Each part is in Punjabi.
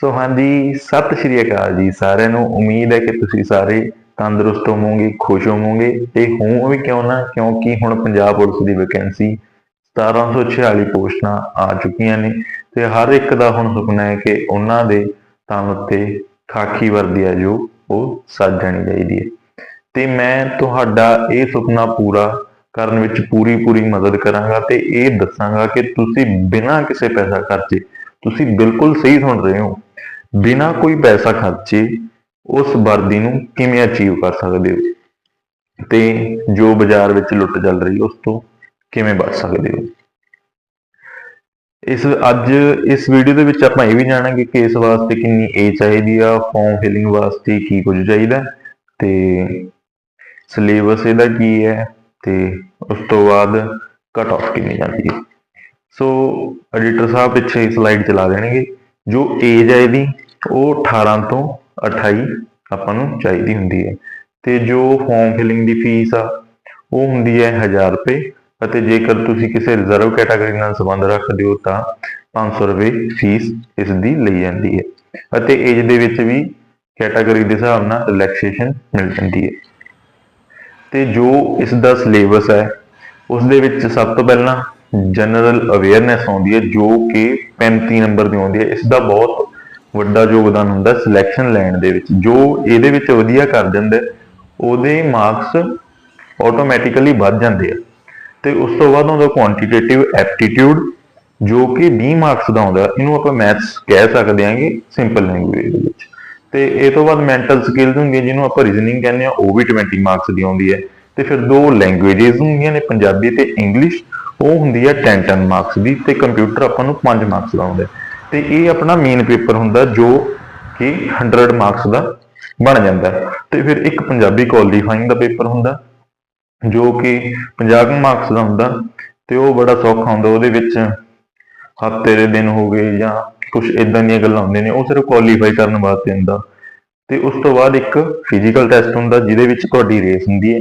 ਸੋ ਹਾਂਜੀ, ਸਤਿ ਸ਼੍ਰੀ ਅਕਾਲ ਜੀ ਸਾਰਿਆਂ ਨੂੰ। ਉਮੀਦ ਹੈ ਕਿ ਤੁਸੀਂ ਸਾਰੇ ਤੰਦਰੁਸਤ ਹੋਵੋਗੇ, ਖੁਸ਼ ਹੋਵੋਗੇ। ਤੇ ਹੋਂ ਵੀ ਕਿਉਂ ਨਾ, ਕਿਉਂਕਿ ਹੁਣ ਪੰਜਾਬ ਪੁਲਿਸ ਦੀ ਵੈਕੈਂਸੀ 1746 ਪੋਸਟਾਂ ਆ ਚੁੱਕੀਆਂ ਨੇ ਤੇ ਹਰ ਇੱਕ ਦਾ ਹੁਣ ਸੁਪਨਾ ਹੈ ਕਿ ਉਹਨਾਂ ਦੇ ਤਨ ਉੱਤੇ ਖਾਕੀ ਵਰਦੀ ਆ ਜੋ ਉਹ ਸੱਜ ਜਾਣੀ ਚਾਹੀਦੀ ਹੈ। ਤੇ ਮੈਂ ਤੁਹਾਡਾ ਇਹ ਸੁਪਨਾ ਪੂਰਾ ਕਰਨ ਵਿੱਚ ਪੂਰੀ ਪੂਰੀ ਮਦਦ ਕਰਾਂਗਾ ਤੇ ਇਹ ਦੱਸਾਂਗਾ ਕਿ ਤੁਸੀਂ ਬਿਨਾਂ ਕਿਸੇ ਪੈਸਾ ਖਰਚੇ ਤੁਸੀਂ ਬਿਲਕੁਲ ਸਹੀ ਸੁਣ ਰਹੇ ਹੋ। ਬਿਨਾਂ ਕੋਈ ਪੈਸਾ ਖਰਚੇ ਉਸ ਵਰਦੀ ਨੂੰ ਕਿਵੇਂ ਅਚੀਵ ਕਰ ਸਕਦੇ ਹੋ? ਤੇ ਜੋ ਬਾਜ਼ਾਰ ਵਿੱਚ ਲੁੱਟ ਚੱਲ ਰਹੀ, ਉਸ ਤੋਂ ਕਿਵੇਂ ਬਚ ਸਕਦੇ ਹੋ? ਇਸ, ਅੱਜ ਇਸ ਵੀਡੀਓ ਦੇ ਵਿੱਚ ਆਪਾਂ ਇਹ ਵੀ ਜਾਣਾਂਗੇ ਕਿ ਇਸ ਵਾਸਤੇ ਕਿੰਨੀ ਏਜ ਚਾਹੀਦੀ ਆ ਫਾਰਮ ਫਿਲਿੰਗ ਵਾਸਤੇ ਕੀ ਕੁਝ ਚਾਹੀਦਾ, ਤੇ ਸਿਲੇਬਸ ਇਹਦਾ ਕੀ ਹੈ, ਤੇ ਉਸ ਤੋਂ ਬਾਅਦ ਕਟ ਆਫ ਕਿੰਨੀ ਜਾਂਦੀ ਹੈ। ਸੋ ਐਡੀਟਰ ਸਾਹਿਬ ਪਿੱਛੇ ਸਲਾਈਡ ਚਲਾ ਦੇਣਗੇ। ਜੋ ਏਜ ਹੈ ਇਹਦੀ, ਉਹ 18 ਤੋਂ 28 ਆਪਾਂ ਨੂੰ ਚਾਹੀਦੀ ਹੁੰਦੀ ਹੈ। ਤੇ ਜੋ ਫਾਰਮ ਫਿਲਿੰਗ ਦੀ ਫੀਸ ਆ, ਉਹ ਹੁੰਦੀ ਹੈ 1000 ਰੁਪਏ। ਅਤੇ ਜੇਕਰ ਤੁਸੀਂ ਕਿਸੇ ਰਿਜ਼ਰਵ ਕੈਟਾਗਰੀ ਨਾਲ ਸੰਬੰਧ ਰੱਖਦੇ ਹੋ ਤਾਂ 500 ਰੁਪਏ ਫੀਸ ਇਸ ਦੀ ਲਈ ਜਾਂਦੀ ਹੈ। ਅਤੇ ਏਜ ਦੇ ਵਿੱਚ ਵੀ ਕੈਟਾਗਰੀ ਦੇ ਹਿਸਾਬ ਨਾਲ ਰਿਲੈਕਸੇਸ਼ਨ ਮਿਲ ਜਾਂਦੀ ਹੈ। ਤੇ ਜੋ ਇਸ ਦਾ ਸਿਲੇਬਸ ਹੈ, ਉਸ ਦੇ ਵਿੱਚ ਸਭ ਤੋਂ ਪਹਿਲਾਂ ਜਨਰਲ ਅਵੇਅਰਨੈਸ ਆਉਂਦੀ ਹੈ, ਜੋ ਕਿ 35 ਨੰਬਰ ਦੀ ਆਉਂਦੀ ਹੈ। ਇਸ ਦਾ ਬਹੁਤ ਵੱਡਾ ਯੋਗਦਾਨ ਹੁੰਦਾ ਸਿਲੈਕਸ਼ਨ ਲੈਣ ਦੇ ਵਿੱਚ। ਜੋ ਇਹਦੇ ਵਿੱਚ ਵਧੀਆ ਕਰ ਦਿੰਦਾ ਉਹਦੇ ਮਾਰਕਸ ਆਟੋਮੈਟਿਕਲੀ ਵੱਧ ਜਾਂਦੇ ਆ। ਤੇ ਉਸ ਤੋਂ ਬਾਅਦ ਆਉਂਦਾ ਕੁਆਂਟੀਟੇਟਿਵ ਐਪਟੀਟਿਊਡ ਜੋ ਕਿ 20 ਮਾਰਕਸ ਦਾ ਆਉਂਦਾ, ਇਹਨੂੰ ਆਪਾਂ ਮੈਥਸ ਕਹਿ ਸਕਦੇ ਹਾਂਗੇ ਸਿੰਪਲ ਲੈਂਗੁਏਜ ਦੇ ਵਿੱਚ। ਤੇ ਇਹ ਤੋਂ ਬਾਅਦ ਮੈਂਟਲ ਸਕਿੱਲਸ ਹੁੰਦੀਆਂ, ਜਿਹਨੂੰ ਆਪਾਂ ਰੀਜ਼ਨਿੰਗ ਕਹਿੰਦੇ ਆ ਉਹ ਵੀ 20 ਮਾਰਕਸ ਦੀ ਆਉਂਦੀ ਹੈ। ਤੇ ਫਿਰ ਦੋ ਲੈਂਗੁਏਜਸ ਹੁੰਦੀਆਂ ਨੇ, ਪੰਜਾਬੀ ਤੇ ਇੰਗਲਿਸ਼ ਉਹ ਹੁੰਦੀ ਹੈ 10 10 ਮਾਰਕਸ ਦੀ ਤੇ ਕੰਪਿਊਟਰ ਆਪਾਂ ਨੂੰ 5 ਮਾਰਕਸ ਦਾ ਆਉਂਦਾ ਤੇ ਇਹ ਆਪਣਾ ਮੇਨ ਪੇਪਰ ਹੁੰਦਾ ਜੋ ਕਿ 100 ਮਾਰਕਸ ਦਾ ਬਣ ਜਾਂਦਾ ਹੈ। ਤੇ ਫਿਰ ਇੱਕ ਪੰਜਾਬੀ ਕੁਆਲੀਫਾਈਂਗ ਦਾ ਪੇਪਰ ਹੁੰਦਾ, ਜੋ ਕਿ 50 ਮਾਰਕਸ ਦਾ ਹੁੰਦਾ ਤੇ ਉਹ ਬੜਾ ਸੌਖਾ ਹੁੰਦਾ, ਉਹਦੇ ਵਿੱਚ ਹਫ਼ਤੇ ਦੇ ਦਿਨ ਹੋ ਗਏ ਜਾਂ ਕੁਝ ਇਦਾਂ ਦੀਆਂ ਗੱਲਾਂ ਹੁੰਦੀਆਂ ਨੇ, ਉਹ ਸਿਰਫ ਕੁਆਲੀਫਾਈ ਕਰਨ ਵਾਸਤੇ ਹੁੰਦਾ ਤੇ ਉਸ ਤੋਂ ਬਾਅਦ ਇੱਕ ਫਿਜ਼ੀਕਲ ਟੈਸਟ ਹੁੰਦਾ, ਜਿਹਦੇ ਵਿੱਚ ਤੁਹਾਡੀ ਰੇਸ ਹੁੰਦੀ ਹੈ,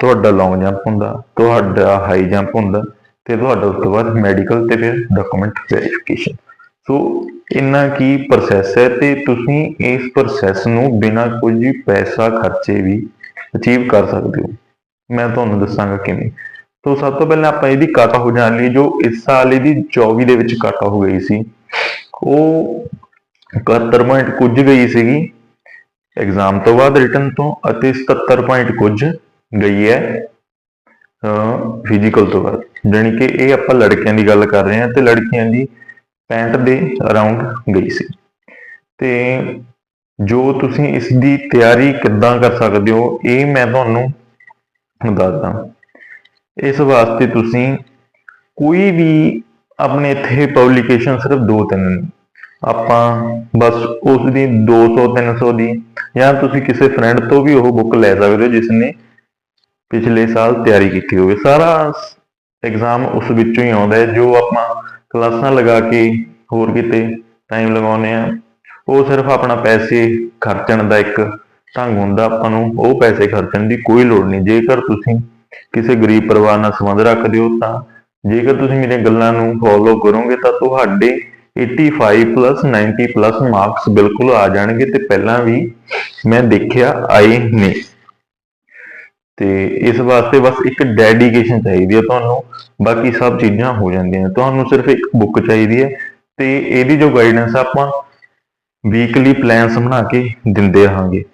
ਤੁਹਾਡਾ ਲੌਂਗ ਜੰਪ ਹੁੰਦਾ, ਤੁਹਾਡਾ ਹਾਈ ਜੰਪ ਹੁੰਦਾ ਤੇ ਤੁਹਾਡਾ ਉਸ ਤੋਂ ਬਾਅਦ ਮੈਡੀਕਲ ਤੇ ਫਿਰ ਡਾਕੂਮੈਂਟ ਵੈਰੀਫਿਕੇਸ਼ਨ ਸੋ ਇੰਨਾ ਕੀ ਪ੍ਰੋਸੈਸ ਹੈ ਤੇ ਤੁਸੀਂ ਇਸ ਪ੍ਰੋਸੈਸ ਨੂੰ ਬਿਨਾਂ ਕੁਝ ਪੈਸਾ ਖਰਚੇ ਵੀ ਅਚੀਵ ਕਰ ਸਕਦੇ ਹੋ। ਮੈਂ ਤੁਹਾਨੂੰ ਦੱਸਾਂਗਾ ਕਿਵੇਂ। ਸੋ ਸਭ ਤੋਂ ਪਹਿਲਾਂ ਆਪਾਂ ਇਹਦੀ ਕੱਟ ਹੋ ਜਾਣ ਲਈ, ਜੋ ਇਸ ਸਾਲ ਇਹਦੀ 24 ਦੇ ਵਿੱਚ ਕੱਟ ਹੋ ਗਈ ਸੀ, ਉਹ 71 ਪੁਆਇੰਟ ਕੁਝ ਗਈ ਸੀਗੀ ਐਗਜ਼ਾਮ ਤੋਂ ਬਾਅਦ ਰਿਟਨ ਤੋਂ, ਅਤੇ 77 ਪੁਆਇੰਟ ਕੁਝ ਗਈ ਹੈ ਫਿਜ਼ੀਕਲ ਤੋਂ ਬਾਅਦ। ਜਾਣੀ ਕਿ ਇਹ ਆਪਾਂ ਲੜਕਿਆਂ ਦੀ ਗੱਲ ਕਰ ਰਹੇ ਹਾਂ ਤੇ ਲੜਕੀਆਂ ਦੀ 65 ਦੇ ਅਰਾਊਂਡ ਗਈ ਸੀ। ਤੇ ਜੋ ਤੁਸੀਂ ਇਸ ਦੀ ਤਿਆਰੀ ਕਿੱਦਾਂ ਕਰ ਸਕਦੇ ਹੋ, ਇਹ ਮੈਂ ਤੁਹਾਨੂੰ ਦੱਸਦਾ। ਇਸ ਵਾਸਤੇ ਤੁਸੀਂ ਕੋਈ ਵੀ ਆਪਣੇ ਇੱਥੇ ਪਬਲੀਕੇਸ਼ਨ ਸਿਰਫ ਦੋ ਤਿੰਨ ਆਪਾਂ ਬਸ ਉਸ ਦੀ 200 300 ਦੀ ਜਾਂ ਤੁਸੀਂ ਕਿਸੇ ਫਰੈਂਡ ਤੋਂ ਵੀ ਉਹ ਬੁੱਕ ਲੈ ਸਕਦੇ ਹੋ ਜਿਸ ਨੇ ਪਿਛਲੇ ਸਾਲ ਤਿਆਰੀ ਕੀਤੀ ਹੋਵੇ। ਸਾਰਾ ਐਗਜ਼ਾਮ ਉਸ ਵਿੱਚੋਂ ਹੀ ਆਉਂਦਾ ਹੈ, ਜੋ ਆਪਾਂ ਕਲਾਸਾਂ ਲਗਾ ਕੇ ਹੋਰ ਕਿਤੇ ਟਾਈਮ ਲਗਾਉਂਦੇ ਆ ਉਹ ਸਿਰਫ ਆਪਣਾ ਪੈਸੇ ਖਰਚਣ ਦਾ ਇੱਕ ਢੰਗ ਹੁੰਦਾ, ਆਪਾਂ ਨੂੰ ਉਹ ਪੈਸੇ ਖਰਚਣ ਦੀ ਕੋਈ ਲੋੜ ਨਹੀਂ। ਜੇਕਰ ਤੁਸੀਂ ਕਿਸੇ ਗਰੀਬ ਪਰਿਵਾਰ ਨਾਲ ਸੰਬੰਧ ਰੱਖਦੇ ਹੋ, ਤਾਂ ਜੇਕਰ ਤੁਸੀਂ ਮੇਰੀਆਂ ਗੱਲਾਂ ਨੂੰ ਫੋਲੋ ਕਰੋਗੇ, ਤਾਂ ਤੁਹਾਡੇ 85 ਪਲੱਸ 90 ਪਲੱਸ ਮਾਰਕਸ ਬਿਲਕੁਲ ਆ ਜਾਣਗੇ, ਤੇ ਪਹਿਲਾਂ ਵੀ ਮੈਂ ਦੇਖਿਆ ਆਏ ਨੇ। ਤੇ ਇਸ ਵਾਸਤੇ ਬਸ ਇੱਕ ਡੈਡੀਕੇਸ਼ਨ ਚਾਹੀਦੀ ਹੈ ਤੁਹਾਨੂੰ। ਬਾਕੀ ਸਭ ਚੀਜ਼ਾਂ ਹੋ ਜਾਂਦੀਆਂ। ਤੁਹਾਨੂੰ ਸਿਰਫ ਇੱਕ ਬੁੱਕ ਚਾਹੀਦੀ ਹੈ ਤੇ ਇਹਦੀ ਜੋ ਗਾਈਡੈਂਸ ਆਪਾਂ ਵੀਕਲੀ ਪਲਾਨਸ ਬਣਾ ਕੇ ਦਿੰਦੇ ਰਹਾਂਗੇ।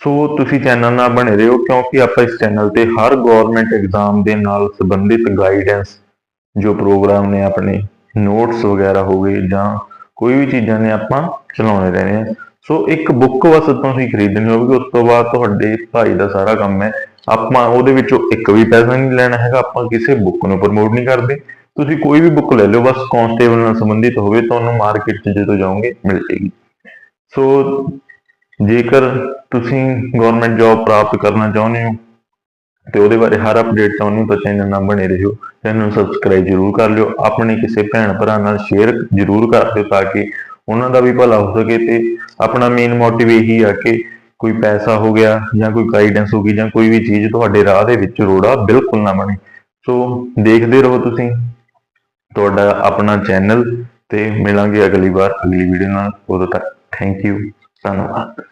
ਸੋ ਤੁਸੀਂ ਚੈਨਲ ਨਾਲ ਬਣੇ ਰਹੋ ਕਿਉਂਕਿ ਆਪਾਂ ਇਸ ਚੈਨਲ ਤੇ ਹਰ ਗਵਰਨਮੈਂਟ ਐਗਜ਼ਾਮ ਦੇ ਨਾਲ ਸੰਬੰਧਿਤ ਗਾਈਡੈਂਸ ਜੋ ਪ੍ਰੋਗਰਾਮ ਨੇ ਆਪਣੇ ਨੋਟਸ ਵਗੈਰਾ ਹੋ ਗਏ ਜਾਂ ਕੋਈ ਵੀ ਚੀਜ਼ਾਂ ਨੇ ਆਪਾਂ ਚਲਾਉਣੇ ਰਹਿਣੇ ਆ ਸੋ ਇੱਕ ਬੁੱਕ ਬਸ ਤੁਸੀਂ ਖਰੀਦਣੀ ਹੋਵੇਗੀ, ਉਸ ਤੋਂ ਬਾਅਦ ਤੁਹਾਡੇ ਭਾਈ ਦਾ ਸਾਰਾ ਕੰਮ ਹੈ। ਆਪਾਂ ਉਹਦੇ ਵਿੱਚੋਂ ਇੱਕ ਵੀ ਪੈਸਾ ਨਹੀਂ ਲੈਣਾ ਹੈਗਾ, ਆਪਾਂ ਕਿਸੇ ਬੁੱਕ ਨੂੰ ਪ੍ਰਮੋਟ ਨਹੀਂ ਕਰਦੇ। ਤੁਸੀਂ ਕੋਈ ਵੀ ਬੁੱਕ ਲੈ ਲਓ, ਬਸ ਕਾਂਸਟੇਬਲ ਨਾਲ ਸੰਬੰਧਿਤ ਹੋਵੇ, ਤੁਹਾਨੂੰ ਮਾਰਕੀਟ 'ਚ ਜਦੋਂ ਜਾਓਗੇ, ਮਿਲ ਜੇਗੀ। ਸੋ ਜੇਕਰ ਤੁਸੀਂ ਗਵਰਨਮੈਂਟ ਜੌਬ ਪ੍ਰਾਪਤ ਕਰਨਾ ਚਾਹੁੰਦੇ ਹੋ, ਤੇ ਉਹਦੇ ਬਾਰੇ ਹਰ ਅਪਡੇਟ ਚਾਹੁੰਦੇ ਹੋ ਤਾਂ ਚੈਨਲ ਨਾਲ ਬਣੇ ਰਹੋ। ਚੈਨਲ ਨੂੰ ਸਬਸਕ੍ਰਾਈਬ ਜਰੂਰ ਕਰ ਲਿਓ। ਆਪਣੇ ਕਿਸੇ ਭੈਣ ਭਰਾ ਨਾਲ ਸ਼ੇਅਰ ਜਰੂਰ ਕਰ ਦਿਓ, ਤਾਂ ਕਿ ਉਹਨਾਂ ਦਾ ਵੀ ਭਲਾ ਹੋ ਸਕੇ ਤੇ ਆਪਣਾ ਮੇਨ ਮੋਟਿਵ ਇਹੀ ਆ ਕਿ ਕੋਈ ਪੈਸਾ ਹੋ ਗਿਆ ਜਾਂ ਕੋਈ ਗਾਈਡੈਂਸ ਹੋ ਗਈ ਜਾਂ ਕੋਈ ਵੀ ਚੀਜ਼ ਤੁਹਾਡੇ ਰਾਹ ਦੇ ਵਿੱਚ ਰੋੜਾ ਬਿਲਕੁਲ ਨਾ ਬਣੇ। ਸੋ ਦੇਖਦੇ ਰਹੋ ਤੁਸੀਂ ਤੁਹਾਡਾ ਆਪਣਾ ਚੈਨਲ ਤੇ ਮਿਲਾਂਗੇ ਅਗਲੀ ਵਾਰ, ਅਗਲੀ ਵੀਡੀਓ ਨਾਲ। ਉਦੋਂ ਤੱਕ ਥੈਂਕ ਯੂ ਧੰਨਵਾਦ।